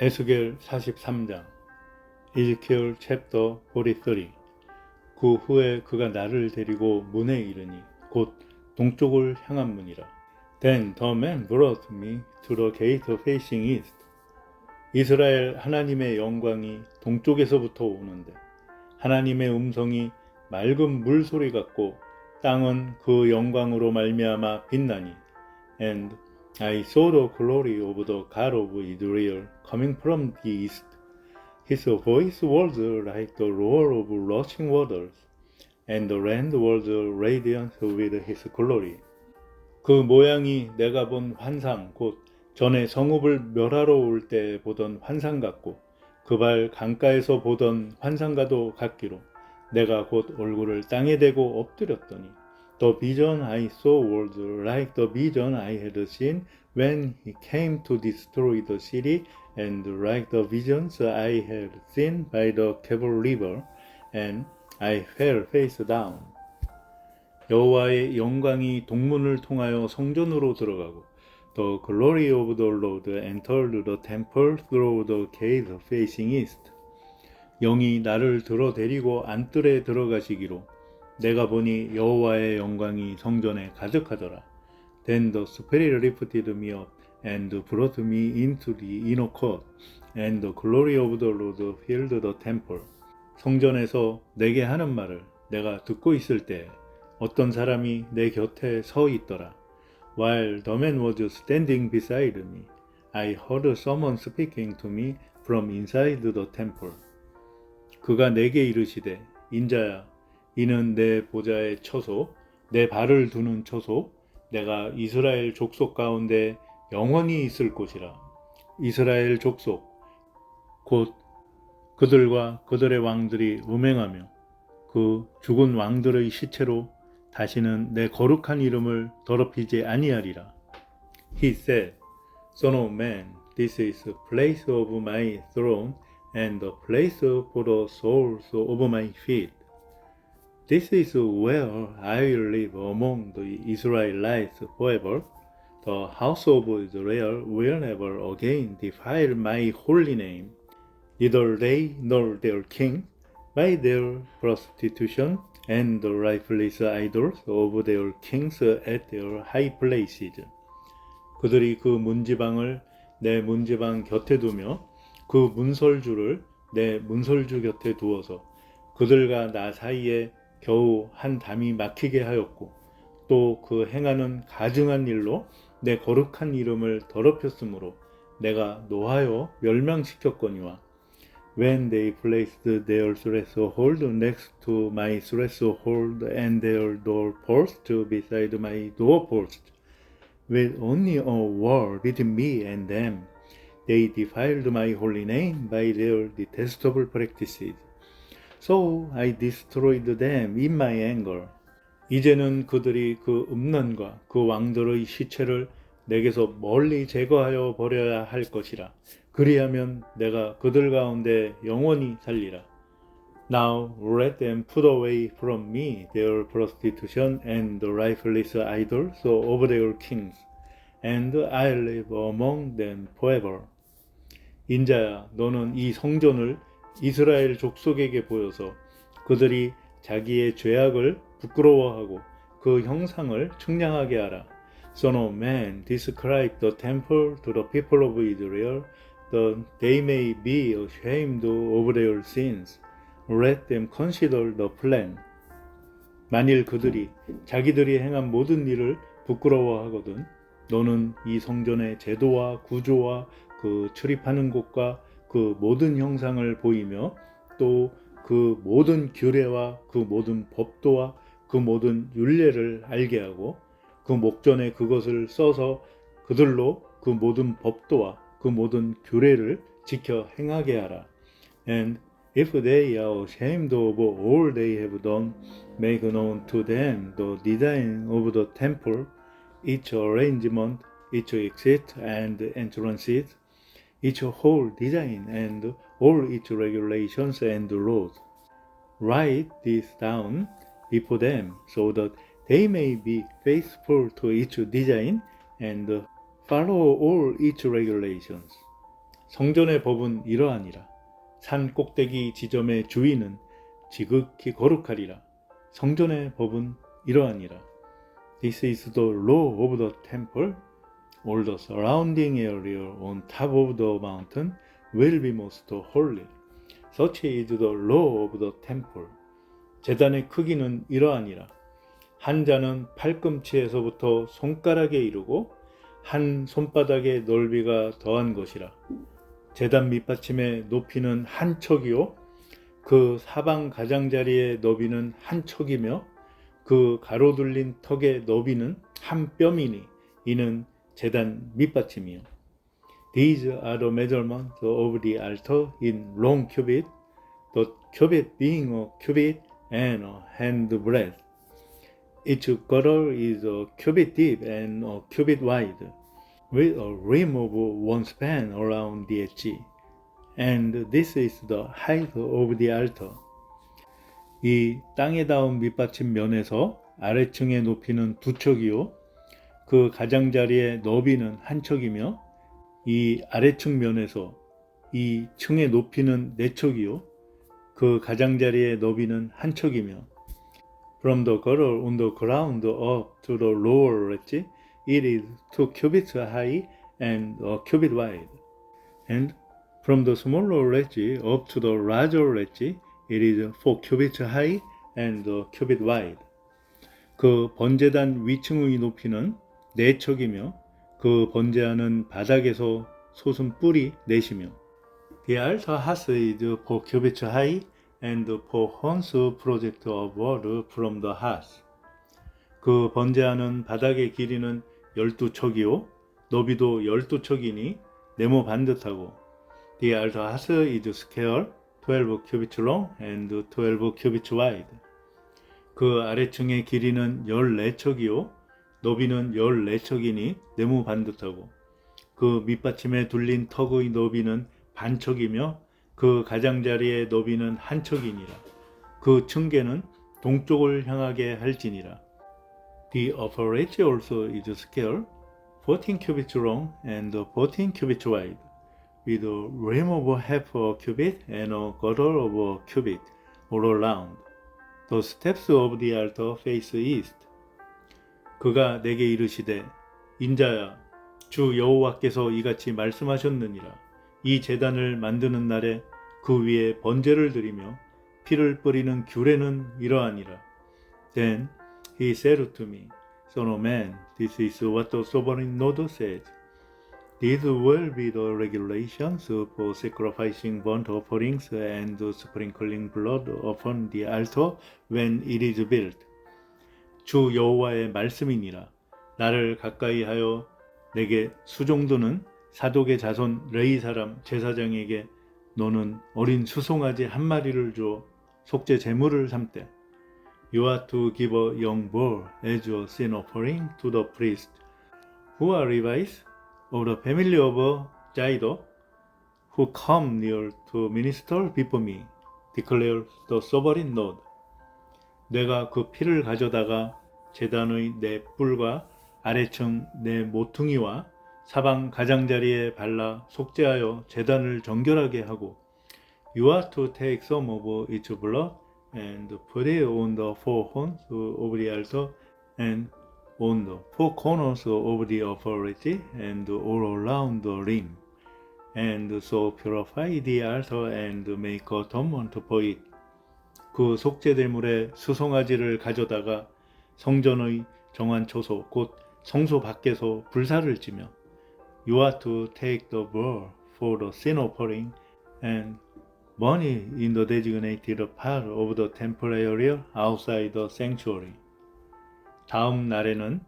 에스겔 43장 이즈키엘 챕터 43그 후에 그가 나를 데리고 문에 이르니 곧 동쪽을 향한 문이라. Then the man brought me to the gate facing east. 이스라엘 하나님의 영광이 동쪽에서부터 오는데 하나님의 음성이 맑은 물소리 같고 땅은 그 영광으로 말미암아 빛나니 and I saw the glory of the God of Israel coming from the east. His voice was like the roar of rushing waters, and the land was radiant with his glory. 그 모양이 내가 본 환상, 곧 전에 성읍을 멸하러 올 때 보던 환상 같고, 그 발 강가에서 보던 환상과도 같기로, 내가 곧 얼굴을 땅에 대고 엎드렸더니, The vision I saw was like the vision I had seen when he came to destroy the city, and like the visions I had seen by the Kebar River, and I fell face down. 여호와의 영광이 동문을 통하여 성전으로 들어가고, The glory of the Lord entered the temple through the gate facing east. 영이 나를 들어 데리고 안뜰에 들어가시기로 내가 보니 여호와의 영광이 성전에 가득하더라. Then the Spirit lifted me up and brought me into the inner court, and the glory of the Lord filled the temple. 성전에서 내게 하는 말을 내가 듣고 있을 때 어떤 사람이 내 곁에 서 있더라. While the man was standing beside me, I heard someone speaking to me from inside the temple. 그가 내게 이르시되 인자야 이는 내 보좌의 처소 내 발을 두는 처소 내가 이스라엘 족속 가운데 영원히 있을 곳이라 이스라엘 족속 곧 그들과 그들의 왕들이 음행하며 그 죽은 왕들의 시체로 다시는 내 거룩한 이름을 더럽히지 아니하리라. He said, Son of man, this is the place of my throne and the place for the soles of my feet. This is where I will live among the Israelites forever. The house of Israel will never again defile my holy name. Neither they nor their king, by their prostitution and the lifeless idols of their kings at their high places. 그들이 그 문지방을 내 문지방 곁에 두며 그 문설주를 내 문설주 곁에 두어서 그들과 나 사이에 겨우 한 담이 막히게 하였고 또 그 행하는 가증한 일로 내 거룩한 이름을 더럽혔으므로 내가 노하여 멸망시켰거니와 When they placed their threshold next to my threshold and their doorpost beside my doorpost, with only a wall between me and them, they defiled my holy name by their detestable practices. So I destroyed them in my anger. 이제는 그들이 그 음란과 그 왕들의 시체를 내게서 멀리 제거하여 버려야 할 것이라. 그리하면 내가 그들 가운데 영원히 살리라. Now let them put away from me their prostitution and the lifeless idols of their kings, and I'll live among them forever. 인자야, 너는 이 성전을 이스라엘 족속에게 보여서 그들이 자기의 죄악을 부끄러워하고 그 형상을 측량하게 하라. Son of man, describe the temple to the people of Israel, that they may be ashamed of their sins. Let them consider the plan. 만일 그들이 자기들이 행한 모든 일을 부끄러워하거든, 너는 이 성전의 제도와 구조와 그 출입하는 곳과 그 모든 형상을 보이며 또 그 모든 규례와 그 모든 법도와 그 모든 윤례를 알게 하고 그 목전에 그것을 써서 그들로 그 모든 법도와 그 모든 규례를 지켜 행하게 하라. And if they are ashamed of all they have done, make known to them the design of the temple, its arrangement, its exit and entrances, its whole design and all its regulations and laws. Write this down before them so that they may be faithful to its design and follow all its regulations. 성전의 법은 이러하니라. 산 꼭대기 지점의 주인은 지극히 거룩하리라. 성전의 법은 이러하니라. This is the law of the temple. All the surrounding area on top of the mountain will be most holy. Such is the law of the temple. 재단의 크기는 이러하니라. 한 자는 팔꿈치에서부터 손가락에 이르고 한 손바닥의 넓이가 더한 것이라. 재단 밑받침의 높이는 한 척이요. 그 사방 가장자리의 너비는 한 척이며 그 가로둘린 턱의 너비는 한 뼘이니 이는 재단 밑받침이요. These are the measurements of the altar in long cubit, the cubit being a cubit and a hand breadth. Each girdle is a cubit deep and a cubit wide, with a rim of one span around the edge. And this is the height of the altar. 이 땅에 닿은 밑받침 면에서 아래층의 높이는 두 척이요. 그 가장자리의 너비는 한 척이며 이 아래층 면에서 이 층의 높이는 네 척이요. 그 가장자리의 너비는 한 척이며 From the gutter on the ground up to the lower ledge, it is two cubits high and a cubit wide. And from the smaller ledge up to the larger ledge, it is four cubits high and a cubit wide. 그 번제단 위층의 높이는 네 척이며 그 번제하는 바닥에서 솟은 뿔이 넷이며 The altar has is four cubits high and four horns project upward from the hearth. 그 번제하는 바닥의 길이는 열두 척이요 너비도 열두 척이니 네모 반듯하고 The altar has is square 12 cubits long and 12 cubits wide. 그 아래층의 길이는 14척이요 너비는 14척이니 네모 반듯하고 그 밑받침에 둘린 턱의 너비는 반척이며 그 가장자리의 너비는 한 척이니라. 그 층계는 동쪽을 향하게 할지니라. The upper edge also is square, 14 cubits long and 14 cubits wide, with a rim of half a cubit and a girdle of a cubit all around. The steps of the altar face east. 그가 내게 이르시되 인자야 주 여호와께서 이같이 말씀하셨느니라 이 제단을 만드는 날에 그 위에 번제를 드리며 피를 뿌리는 규례는 이러하니라 Then he said to me Son of man this is what the sovereign Lord says These will be the regulations for sacrificing burnt offerings and sprinkling blood upon the altar when it is built. 주 여호와의 말씀이니라. 나를 가까이 하여 내게 수종도는 사독의 자손 레이 사람 제사장에게 너는 어린 수송아지 한 마리를 줘 속죄 제물을 삼되 You are to give a young bull as your sin offering to the priest who are Levites of the family of Jaido who come near to minister before me declares the sovereign Lord 내가 그 피를 가져다가 제단의 내 뿔과 아래층 내 모퉁이와 사방 가장자리에 발라 속죄하여 제단을 정결하게 하고 You are to take some of its blood and put it on the four horns of the altar and on the four corners of the edge and all around the rim and so purify the altar and make atonement for it. 그 속죄대물에 수송아지를 가져다가 성전의 정한 초소 곧 성소 밖에서 불사를 지며 You are to take the bull for the sin offering and it in the designated part of the temple area outside the sanctuary. 다음 날에는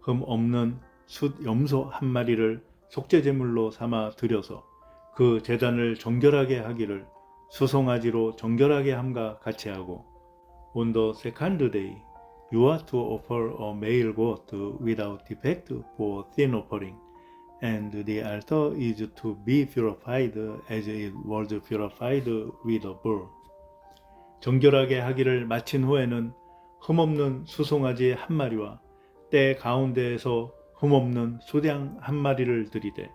흠 없는 숫 염소 한 마리를 속죄 제물로 삼아 드려서 그 제단을 정결하게 하기를 수송아지로 정결하게 함과 같이 하고 On the second day you are to offer a male goat without defect for sin offering and the altar is to be purified as it was purified with a bull. 정결하게 하기를 마친 후에는 흠없는 수송아지 한 마리와 때 가운데에서 흠없는 소량 한 마리를 들이되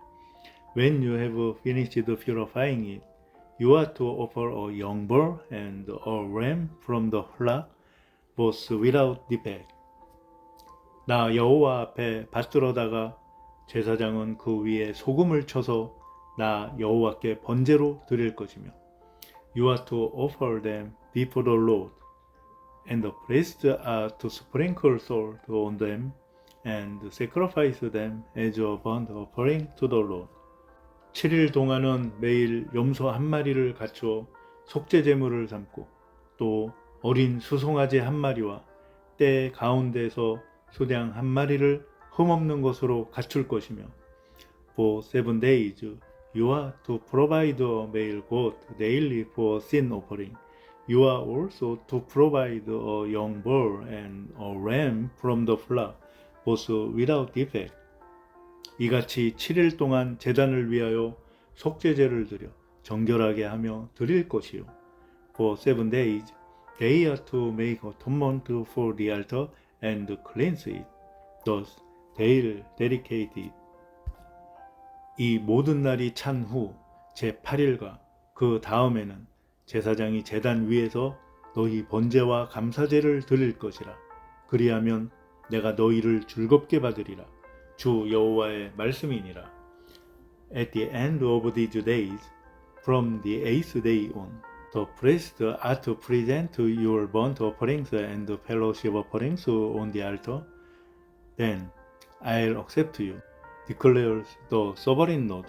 when you have finished purifying it, you are to offer a young bull and a ram from the flock, both without defect. 나 여호와 앞에 받들어다가 제사장은 그 위에 소금을 쳐서 나 여호와께 번제로 드릴 것이며 You are to offer them before the Lord, and the priests are to sprinkle salt on them and sacrifice them as a burnt offering to the Lord. 7일 동안은 매일 염소 한 마리를 갖추어 속죄 제물을 삼고 또 어린 수송아지 한 마리와 때 가운데서 소량 한 마리를 흠없는 것으로 갖출 것이며 For seven days you are to provide a male goat daily for sin offering. You are also to provide a young bull and a ram from the flock, both without defect. 이같이 7일 동안 재단을 위하여 속죄제를 드려 정결하게 하며 드릴 것이요. For seven days they are to make atonement for the altar and cleanse it. Thus they'll dedicate it. 이 모든 날이 찬 후 제8일과 그 다음에는 제사장이 제단 위에서 너희 번제와 감사제를 드릴 것이라. 그리하면 내가 너희를 즐겁게 받으리라. 주 여호와의 말씀이니라. At the end of these days, from the eighth day on, the priests are to present your burnt offerings and fellowship offerings on the altar. Then I'll accept you, declares the sovereign Lord.